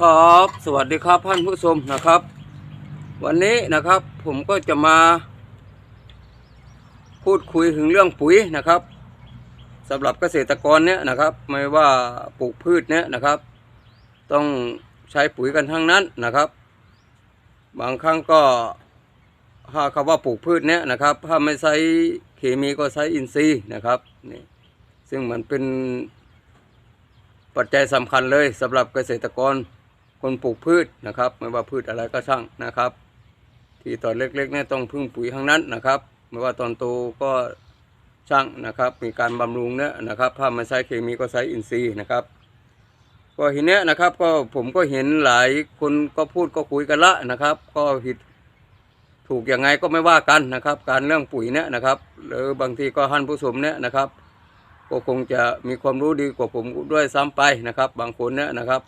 ครับ สวัสดีครับท่านผู้ชมนะครับ วันนี้นะครับผมก็จะมา พูดคุยถึงเรื่องปุ๋ยนะครับสำหรับเกษตรกรเนี่ยนะครับ ไม่ว่าปลูกพืชเนี่ยนะครับ ต้องใช้ปุ๋ยกันทั้งนั้นนะครับ บางครั้งก็ถ้าคำว่าปลูกพืชเนี่ยนะครับ ถ้าไม่ใช้เคมีก็ใช้อินทรีย์นะครับนี่ซึ่งมันเป็นปัจจัยสำคัญเลยสำหรับเกษตรกร คนปลูกพืชนะครับ ไม่ว่าพืชอะไรก็ช่างนะครับ ที่ตอนเล็กๆเนี่ยต้องพึ่งปุ๋ยทั้งนั้นนะครับ ไม่ว่าตอนโตก็ช่างนะครับ มีการบำรุงเนี่ยนะครับ ถ้าไม่ใช้เคมีก็ใช้อินทรีย์นะครับ ก็ทีเนี้ยนะครับก็ผมก็เห็นหลายคนก็พูดก็คุยกันละนะครับ ก็ผิดถูกยังไงก็ไม่ว่ากันนะครับ การเรื่องปุ๋ยเนี่ยนะครับ หรือบางทีก็ท่นผู้ชมเนี่ยนะครับ ก็คงจะมีความรู้ดีกว่าผมด้วยซ้ำไปนะครับ บางคนเนี่ยนะครับ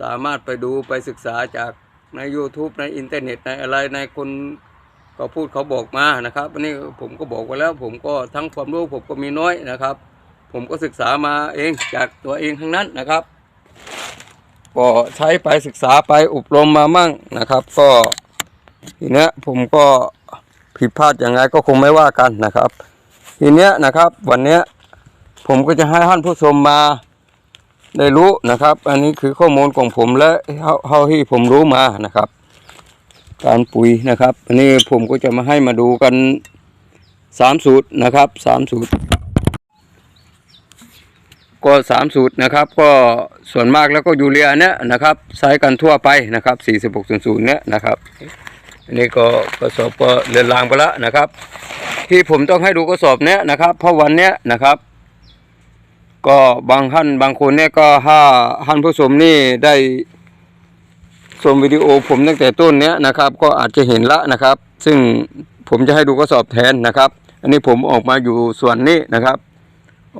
สามารถไปดูไปศึกษาจากใน YouTube ในอินเทอร์เน็ตในอะไรในคนก็พูดเขาบอกมานะครับอันนี้ผมก็บอกไว้แล้ว ผมก็ทั้งความรู้ผมก็มีน้อยนะครับ ผมก็ศึกษามาเองจากตัวเองทั้งนั้นนะครับ ก็ใช้ไปศึกษาไปอบรมมามั่งนะครับ ก็ทีเนี้ยผมก็ผิดพลาดยังไงก็คงไม่ว่ากันนะครับ ทีเนี้ยนะครับ วันเนี้ยผมก็จะให้ท่านผู้ชมมา ได้รู้นะครับ อันนี้คือข้อมูลของผมและเท่าที่ผมรู้มานะครับ การปุ๋ยนะครับ อันนี้ผมก็จะมาให้มาดูกันสามสูตรนะครับสามสูตร ก็สามสูตรนะครับ ก็ส่วนมากแล้วก็ยูเรียเนี่ยนะครับใช้กันทั่วไปนะครับสี่สิบหกศูนย์เนี่ยนะครับอันนี้ก็กระสอบก็เรือนรางไปแล้วนะครับ ที่ผมต้องให้ดูกระสอบเนี้ยนะครับ เพราะวันเนี้ยนะครับ ก็บางท่านบางคนเนี่ยก็ถ้าท่านผู้ชมนี่ได้ชมวิดีโอผมตั้งแต่ต้นเนี้ยนะครับ ก็อาจจะเห็นละนะครับ ซึ่งผมจะให้ดูกระสอบแทนนะครับ อันนี้ผมออกมาอยู่ส่วนนี้นะครับ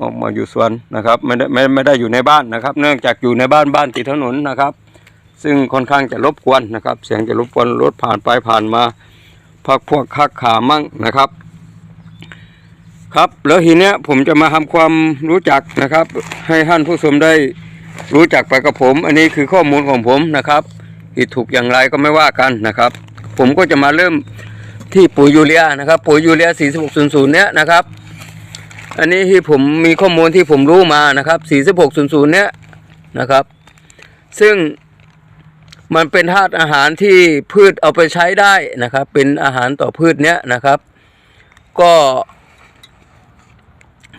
ออกมาอยู่ส่วนนะครับไม่ได้ไม่ไม่ได้อยู่ในบ้านนะครับ เนื่องจากอยู่ในบ้านบ้านติดถนนนะครับ ซึ่งค่อนข้างจะรบกวนนะครับ เสียงจะรบกวนรถผ่านไปผ่านมาพักพวกคักขามั่งนะครับ ครับ แล้วทีเนี้ยผมจะมาทำความรู้จักนะครับ ให้ท่านผู้ชมได้รู้จักไปกับผม อันนี้คือข้อมูลของผมนะครับผิดถูกอย่างไรก็ไม่ว่ากันนะครับ ผมก็จะมาเริ่มที่ปุ๋ยยูเรียนะครับ ปุ๋ยยูเรีย 4600 เนี้ยนะครับ อันนี้ที่ผมมีข้อมูลที่ผมรู้มานะครับ 4600 เนี้ยนะครับ ซึ่งมันเป็นธาตุอาหารที่พืชเอาไปใช้ได้นะครับ เป็นอาหารต่อพืชเนี้ยนะครับ ก็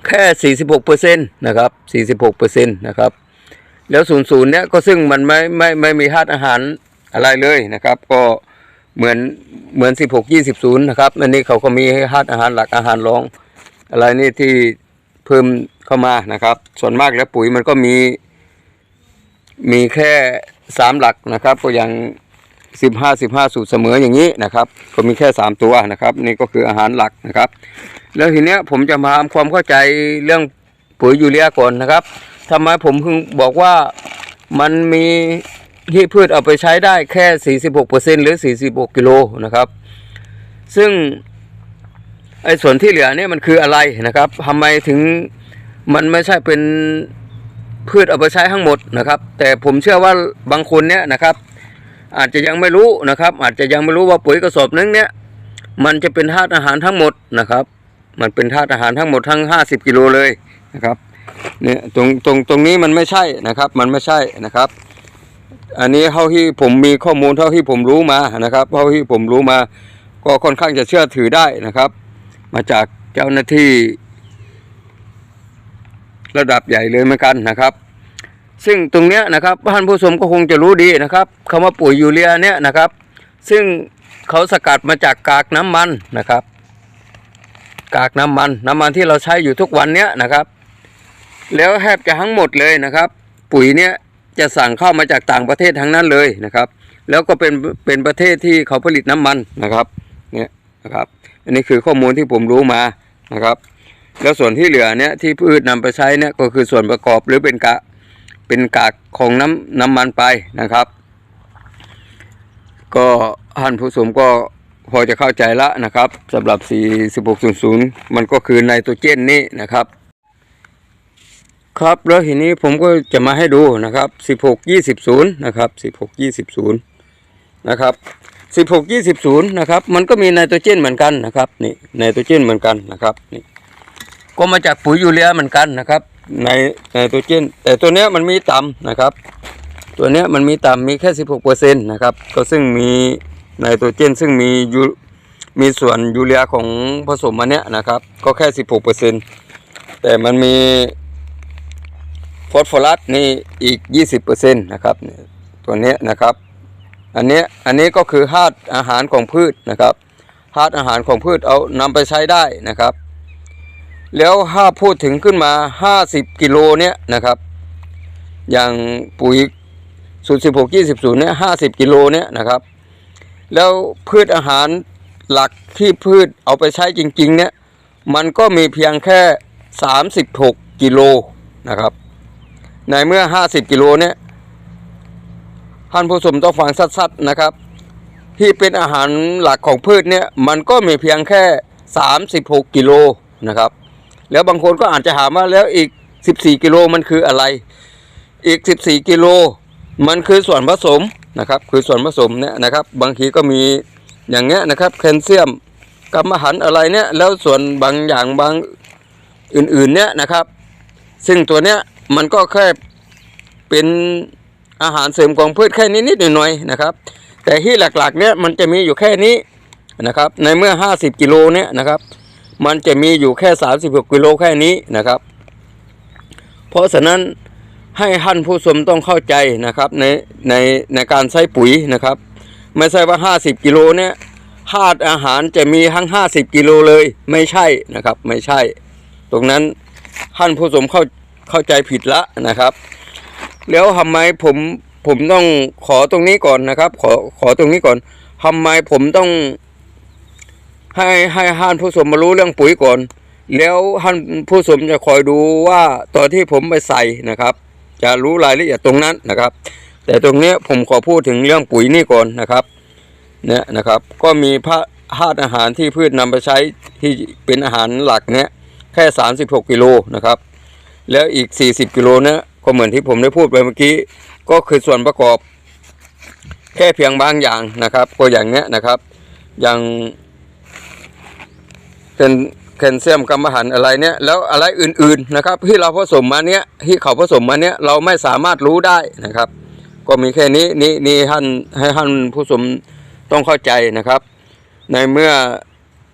แค่ 46เปอร์เซ็นต์นะครับ46เปอร์เซ็นต์นะครับ แล้ว 00 เนี้ยก็ซึ่งมันไม่ไม่ไม่มีธาตุอาหารอะไรเลยนะครับ ก็เหมือนเหมือน 16 20 0 นะครับ อันนี้เขาก็มีธาตุอาหารหลักอาหารรอง อะไรนี่ที่เพิ่มเข้ามานะครับ ส่วนมากแล้วปุ๋ยมันก็มี มีแค่สามหลักนะครับ ก็อย่างสิบห้าสิบห้าสูตรเสมออย่างนี้นะครับ ก็มีแค่สามตัวนะครับ นี่ก็คืออาหารหลักนะครับ แล้วทีเนี้ยผมจะมาทำความเข้าใจเรื่องปุ๋ยยูเรียก่อนนะครับทำไมผมเพิ่งบอกว่ามันมีที่พืชเอาไปใช้ได้แค่ 46%หรือ 46กิโลนะครับ ซึ่งไอ้ส่วนที่เหลือเนี่ยมันคืออะไรนะครับทำไมถึงมันไม่ใช่เป็นพืชเอาไปใช้ทั้งหมดนะครับ แต่ผมเชื่อว่าบางคนเนี่ยนะครับ อาจจะยังไม่รู้นะครับ อาจจะยังไม่รู้ว่าปุ๋ยกระสอบนึงเนี่ยมันจะเป็นธาตุอาหารทั้งหมดนะครับ มันเป็นธาตุอาหารทั้งหมดทั้ง 50 กิโลเลยนะครับเนี่ยตรงตรงตรงนี้มันไม่ใช่นะครับ มันไม่ใช่นะครับ อันนี้เท่าที่ผมมีข้อมูลเท่าที่ผมรู้มานะครับเท่าที่ผมรู้มาก็ค่อนข้างจะเชื่อถือได้นะครับ มาจากเจ้าหน้าที่ ระดับใหญ่เลยเหมือนกันนะครับ ซึ่งตรงเนี้ยนะครับท่านผู้ชมก็คงจะรู้ดีนะครับคำว่าปุ๋ยยูเรียเนี่ยนะครับ ซึ่งเขาสกัดมาจากกากน้ำมันนะครับ กากน้ำมัน น้ำมันที่เราใช้อยู่ทุกวันเนี้ยนะครับ แล้วแทบจะทั้งหมดเลยนะครับ ปุ๋ยเนี้ยจะสั่งเข้ามาจากต่างประเทศทั้งนั้นเลยนะครับ แล้วก็เป็นเป็นประเทศที่เขาผลิตน้ำมันนะครับเนี่ยนะครับอันนี้คือข้อมูลที่ผมรู้มานะครับ แล้วส่วนที่เหลือเนี้ยที่พืชนำไปใช้เนี่ยก็คือส่วนประกอบหรือเป็นกะเป็นกากของน้ำน้ำมันไปนะครับ ก็ท่านผู้ชมก็ พอจะเข้าใจละนะครับสำหรับ 4600 มันก็คือไนโตรเจนนี่นะครับ ครับแล้วทีนี้ผมก็จะมาให้ดูนะครับสิบหกยี่สิบศูนะครับสิบหกยี่สิบศูนะครับสิบหกยี่สิบศูนะครับ มันก็มีไนโตรเจนเหมือนกันนะครับนี่ไนโตรเจนเหมือนกันนะครับนี่ก็มาจากปุ๋ยยูเรียเหมือนกันนะครับในไนโตรเจนแต่ตัวเนี้ยมันมีต่ำนะครับ ตัวเนี้ยมันมีต่ำมีแค่สิบหกเปอร์เซ็นต์นะครับก็ซึ่งมี ไนโตรเจนซึ่งมียูมีส่วนยูเรียของผสมมาเนี้ยนะครับ ก็แค่สิบหกเปอร์เซ็นต์แต่มันมีฟอสฟอรัสนี่อีก 20%นะครับเนี่ยตัวเนี้ยนะครับ อันเนี้ยอันนี้ก็คือธาตุอาหารของพืชนะครับธาตุอาหารของพืชเอานำไปใช้ได้นะครับ แล้วถ้าพูดถึงขึ้นมา 50 กิโลเนี้ยนะครับ อย่างปุ๋ยสูตร16 20เนี่ย50 กิโลเนี้ยนะครับ แล้วพืชอาหารหลักที่พืชเอาไปใช้จริงๆเนี่ยมันก็มีเพียงแค่ 36 กิโลนะครับ ในเมื่อ 50 กิโลเนี่ยท่านผู้ชมต้องฟังสัดๆนะครับ ที่เป็นอาหารหลักของพืชเนี่ยมันก็มีเพียงแค่ 36 กิโลนะครับ แล้วบางคนก็อาจจะถามว่าแล้วอีก 14 กิโลมันคืออะไร อีก 14 กิโลมันคือส่วนผสม นะครับ คือส่วนผสมเนี่ยนะครับ บางทีก็มีอย่างเงี้ยนะครับแคลเซียมกรรมะหันอะไรเนี่ยแล้วส่วนบางอย่างบางอื่นๆเนี่ยนะครับ ซึ่งตัวเนี้ยมันก็แค่เป็นอาหารเสริมของพืชแค่นิดๆหน่อยๆนะครับ แต่ที่หลักๆเนี่ยมันจะมีอยู่แค่นี้นะครับ ในเมื่อ 50 กิโลเนี่ยนะครับ มันจะมีอยู่แค่ 36 กิโลแค่นี้นะครับ เพราะฉะนั้น ให้ท่านผู้ชมต้องเข้าใจนะครับในในในการใช้ปุ๋ยนะครับ ไม่ใช่ว่า 50 กิโลเนี่ยธาตุอาหารจะมีทั้ง 50 กิโลเลย ไม่ใช่นะครับ ไม่ใช่ ตรงนั้นท่านผู้ชมเข้าเข้าใจผิดละนะครับ แล้วทำไมผมผมต้องขอตรงนี้ก่อนนะครับ ขอขอตรงนี้ก่อนทำไมผมต้องให้ให้ท่านผู้ชมมารู้เรื่องปุ๋ยก่อน แล้วท่านผู้ชมจะคอยดูว่าตอนที่ผมไปใส่นะครับ จะรู้รายละเอียดตรงนั้นนะครับ แต่ตรงนี้ผมขอพูดถึงเรื่องปุ๋ยนี่ก่อนนะครับเนี่ยนะครับ ก็มีพระธาตุอาหารที่พืชนำไปใช้ที่เป็นอาหารหลักเนี่ยแค่ 36 กิโลนะครับ แล้วอีก 40 กิโลเนี่ยก็เหมือนที่ผมได้พูดไปเมื่อกี้ ก็คือส่วนประกอบ แค่เพียงบางอย่างนะครับ ก็อย่างเนี้ยนะครับ อย่างเป็น แคลเซียมกรรมหันอะไรเนี่ยแล้วอะไรอื่นๆนะครับ ที่เราผสมมาเนี้ยที่เขาผสมมาเนี้ยเราไม่สามารถรู้ได้นะครับ ก็มีแค่นี้นี่นี่ท่านให้ท่านผู้ชมต้องเข้าใจนะครับ ในเมื่อ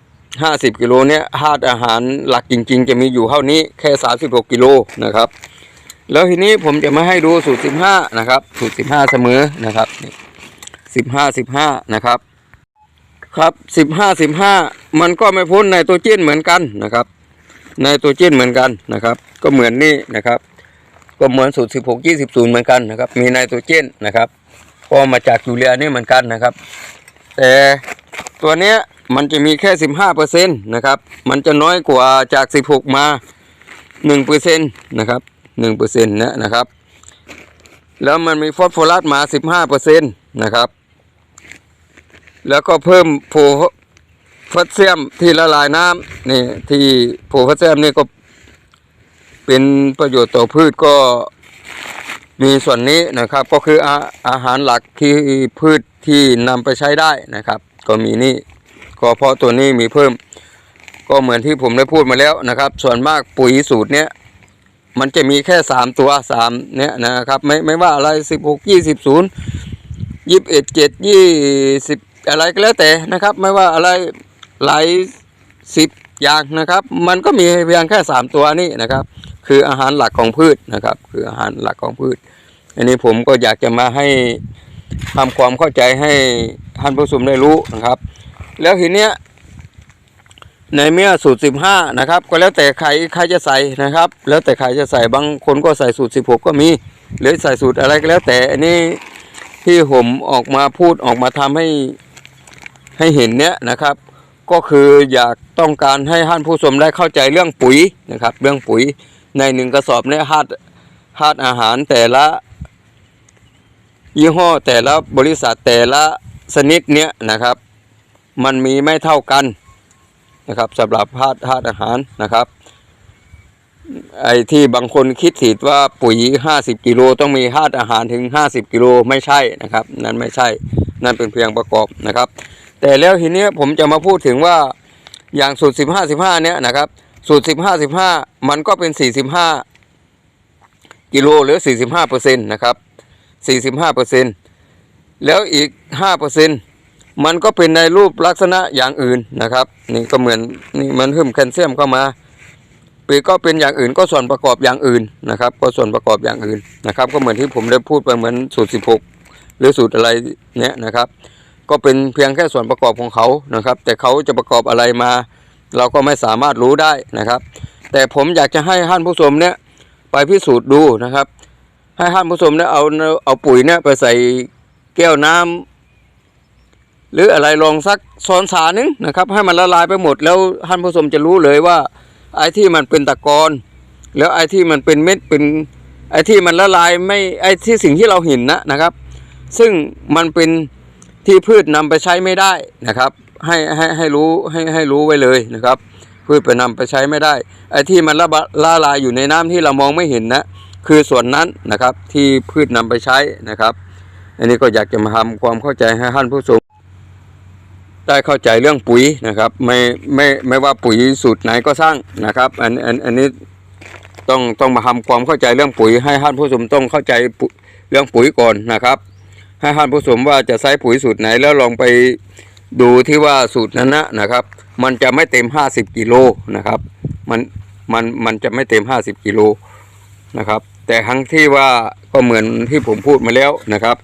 50 กิโลเนี่ยธาตุอาหารหลักจริง ๆ จะมีอยู่เท่านี้แค่ 36 กิโลนะครับ แล้วทีนี้ผมจะมาให้ดูสูตร 15 นะครับ สูตร 15 เสมอนะครับนี่15 15 นะครับ ครับ15 15มันก็ไม่พ้นไนโตรเจนเหมือนกันนะครับไนโตรเจนเหมือนกันนะครับ ก็เหมือนนี่นะครับ ก็เหมือนสูตร16 20เหมือนกันนะครับ มีไนโตรเจนนะครับก็มาจากยูเรียนี่เหมือนกันนะครับ แต่ตัวเนี้ยมันจะมีแค่15เปอร์เซ็นต์นะครับ มันจะน้อยกว่าจาก16มา1เปอร์เซ็นต์นะครับ1เปอร์เซ็นต์นะนะครับ แล้วมันมีฟอสฟอรัสมา15เปอร์เซ็นต์นะครับ แล้วก็เพิ่มโพแทสเซียมที่ละลายน้ำนี่ที่โพแทสเซียมนี่ก็เป็นประโยชน์ต่อพืชก็มีส่วนนี้นะครับก็คืออาอาหารหลักที่พืชที่นำไปใช้ได้นะครับ ก็มีนี่ก็เพราะตัวนี้มีเพิ่ม ก็เหมือนที่ผมได้พูดมาแล้วนะครับ ส่วนมากปุ๋ยสูตรเนี้ยมันจะมีแค่สามตัวสามเนี้ยนะครับ ไม่ไม่ว่าอะไรสิบหกยี่สิบศูนย์ยี่สิบเอะไรก็แล้วแต่นะครับ ไม่ว่าอะไรหลายสิบอย่างนะครับ มันก็มีเพียงแค่สามตัวนี้นะครับ คืออาหารหลักของพืชนะครับ คืออาหารหลักของพืช อันนี้ผมก็อยากจะมาให้ทำความเข้าใจให้ท่านผู้ชมได้รู้นะครับ แล้วทีเนี้ยในเมื่อสูตรสิบห้านะครับ ก็แล้วแต่ใครใครจะใส่นะครับ แล้วแต่ใครจะใส่บางคนก็ใส่สูตรสิบหกก็มี หรือใส่สูตรอะไรก็แล้วแต่อันนี้ที่ผมออกมาพูดออกมาทำให้ ให้เห็นเนี้ยนะครับ ก็คืออยากต้องการให้ท่านผู้ชมได้เข้าใจเรื่องปุ๋ยนะครับ เรื่องปุ๋ยในหนึ่งกระสอบเนี่ยธาตุธาตุอาหารแต่ละ ยี่ห้อแต่ละบริษัทแต่ละชนิดเนี้ยนะครับ มันมีไม่เท่ากันนะครับสำหรับธาตุธาตุอาหารนะครับไอ้ที่บางคนคิดผิดว่าปุ๋ยห้าสิบกิโลต้องมีธาตุอาหารถึงห้าสิบกิโลไม่ใช่นะครับ นั่นไม่ใช่ นั่นเป็นเพียงประกอบนะครับ แต่แล้วทีนี้ผมจะมาพูดถึงว่าอย่างสูตรสิบห้าสิบห้าเนี้ยนะครับ สูตรสิบห้าสิบห้ามันก็เป็นสี่สิบห้ากิโลหรือสี่สิบห้าเปอร์เซ็นต์นะครับสี่สิบห้าเปอร์เซ็นต์แล้วอีกห้าเปอร์เซ็นต์มันก็เป็นในรูปลักษณะอย่างอื่นนะครับ นี่ก็เหมือนนี่มันเพิ่มแคลเซียมเข้ามาปีก็เป็นอย่างอื่นก็ส่วนประกอบอย่างอื่นนะครับ ก็ส่วนประกอบอย่างอื่นนะครับ ก็เหมือนที่ผมได้พูดไปเหมือนสูตร 16 หรือสูตรอะไรเนี่ยนะครับ ก็เป็นเพียงแค่ส่วนประกอบของเขานะครับ แต่เขาจะประกอบอะไรมา เราก็ไม่สามารถรู้ได้นะครับ แต่ผมอยากจะให้ท่านผู้ชมเนี่ยไปพิสูจน์ดูนะครับ ให้ท่านผู้ชมเนี่ยเอาเอาปุ๋ยเนี่ยไปใส่แก้วน้ำหรืออะไรลองสักซ้อนสาหนึงนะครับ ให้มันละลายไปหมดแล้วท่านผู้ชมจะรู้เลยว่าไอ้ที่มันเป็นตะกอนแล้วไอ้ที่มันเป็นเม็ดเป็นไอ้ที่มันละลายไม่ไอ้ที่สิ่งที่เราเห็นนะนะครับ ซึ่งมันเป็น ที่พืชนำไปใช้ไม่ได้นะครับ ให้ให้ให้รู้ให้ให้รู้ไว้เลยนะครับ พืชไปนำไปใช้ไม่ได้ไอ้ที่มันละละลายอยู่ในน้ำที่เรามองไม่เห็นนะคือส่วนนั้นนะครับที่พืชนำไปใช้นะครับ อันนี้ก็อยากจะมาทำความเข้าใจให้ท่านผู้ชมได้เข้าใจเรื่องปุ๋ยนะครับ ไม่ไม่ไม่ว่าปุ๋ยสูตรไหนก็สร้างนะครับอันอันอันนี้ต้องต้องมาทำความเข้าใจเรื่องปุ๋ยให้ท่านผู้ชมต้องเข้าใจเรื่องปุ๋ยก่อนนะครับ ให้ท่านผู้ชมว่าจะใช้ปุ๋ยสูตรไหนแล้วลองไปดูที่ว่าสูตรนั้นนะนะครับ มันจะไม่เต็มห้าสิบกิโลนะครับ มันมันมันจะไม่เต็มห้าสิบกิโลนะครับ แต่ทั้งที่ว่าก็เหมือนที่ผมพูดมาแล้วนะครับ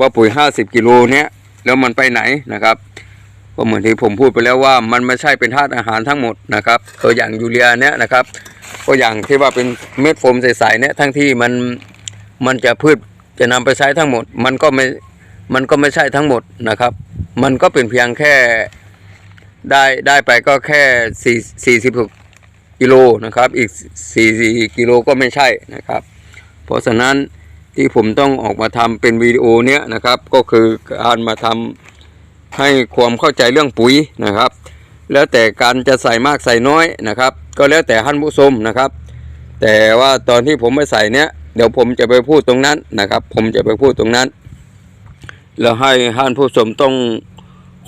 ว่าปุ๋ยห้าสิบกิโลเนี้ยแล้วมันไปไหนนะครับก็เหมือนที่ผมพูดไปแล้วว่ามันไม่ใช่เป็นธาตุอาหารทั้งหมดนะครับตัวอย่างยูเรียเนี้ยนะครับก็อย่างที่ว่าเป็นเม็ดโฟมใสๆเนี่ยทั้งที่มันมันจะพืช จะนำไปใช้ทั้งหมด มันก็ไม่มันก็ไม่ใช่ทั้งหมดนะครับ มันก็เป็นเพียงแค่ได้ได้ไปก็แค่สี่สี่สิบหกกิโลนะครับ อีกสี่สี่กิโลก็ไม่ใช่นะครับ เพราะฉะนั้นที่ผมต้องออกมาทำเป็นวิดีโอเนี้ยนะครับ ก็คือการมาทำให้ความเข้าใจเรื่องปุ๋ยนะครับ แล้วแต่การจะใส่มากใส่น้อยนะครับ ก็แล้วแต่ท่านผู้ชมนะครับ แต่ว่าตอนที่ผมไม่ใส่เนี้ย เดี๋ยวผมจะไปพูดตรงนั้นนะครับ ผมจะไปพูดตรงนั้น แล้วให้ท่านผู้ชมต้อง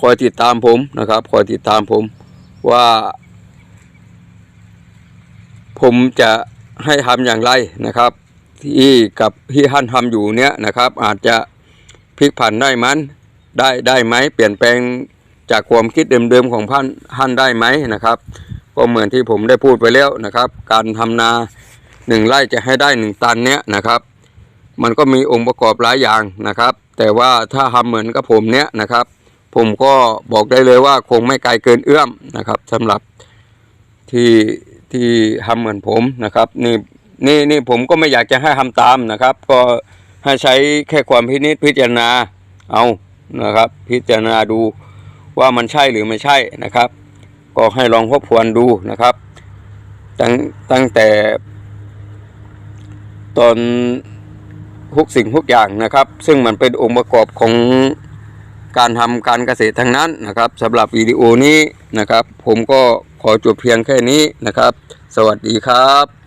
คอยติดตามผมนะครับคอยติดตามผมว่า ผมจะให้ทำอย่างไรนะครับ ที่กับที่ท่านทำอยู่เนี้ยนะครับ อาจจะพลิกผันได้มันได้ได้ไหมเปลี่ยนแปลงจากความคิดเดิมๆของท่านท่านได้ไหมนะครับ ก็เหมือนที่ผมได้พูดไปแล้วนะครับ การทำนา หนึ่งไร่จะให้ได้หนึ่งตันเนี้ยนะครับ มันก็มีองค์ประกอบหลายอย่างนะครับ แต่ว่าถ้าทำเหมือนกับผมเนี้ยนะครับ ผมก็บอกได้เลยว่าคงไม่ไกลเกินเอื้อมนะครับสำหรับที่ที่ทำเหมือนผมนะครับนี่นี่นี่ผมก็ไม่อยากจะให้ทำตามนะครับ ก็ให้ใช้แค่ความพินิจพิจารณาเอานะครับ พิจารณาดูว่ามันใช่หรือไม่ใช่นะครับ ก็ให้ลองทบทวนดูนะครับ ตั้งตั้งแต่ ตอนทุกสิ่งทุกอย่างนะครับ ซึ่งมันเป็นองค์ประกอบของการทำการเกษตรทั้งนั้นนะครับสำหรับวิดีโอนี้นะครับ ผมก็ขอจบเพียงแค่นี้นะครับ สวัสดีครับ